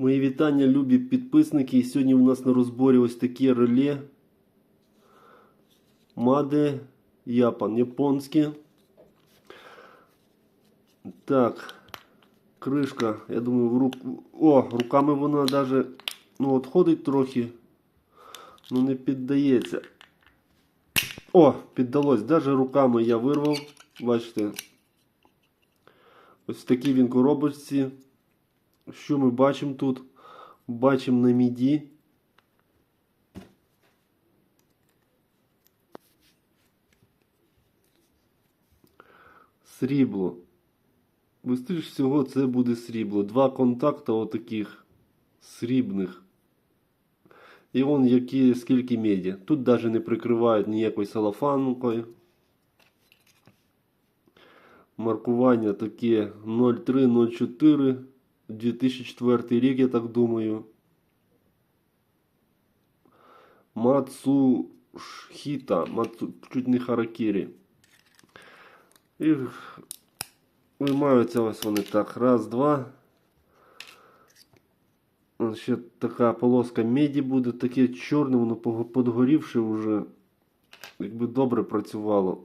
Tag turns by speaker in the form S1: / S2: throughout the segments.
S1: Мої вітання, любі підписники. І Сьогодні у нас на розборі ось такі реле. Маде Япан, японське. Так, кришка, я думаю, в рук... О, руками вона даже ну, от ходить трохи, ну не піддається. О, піддалось. Даже руками я вирвав. Бачите. Ось в такій він коробочці. Що ми бачимо тут? Бачимо на міді. Срібло. Бистріш всього це буде срібло. Два контакта отаких срібних. І вон які, скільки меді. Тут навіть не прикривають ніякою салафанкою. Маркування таке 0304 2004 рік, я так думаю. Мацушхіта, Мацу, чуть не Харакірі. І виймаються ось вони так. Раз, два. Ще така полоска меді буде, таке чорне, воно подгорівше вже. Якби добре працювало.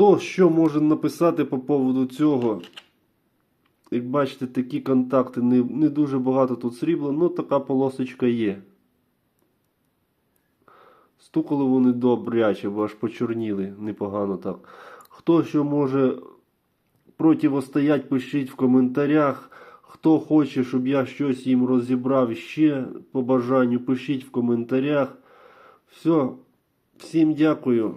S1: Хто що може написати по поводу цього? Як бачите, такі контакти, не, не дуже багато тут срібла, ну така полосочка є. Стукали вони добряче, бо аж почорніли непогано так. Хто що може противостоять, пишіть в коментарях. Хто хоче, щоб я щось їм розібрав ще по бажанню, пишіть в коментарях. Все, всім дякую.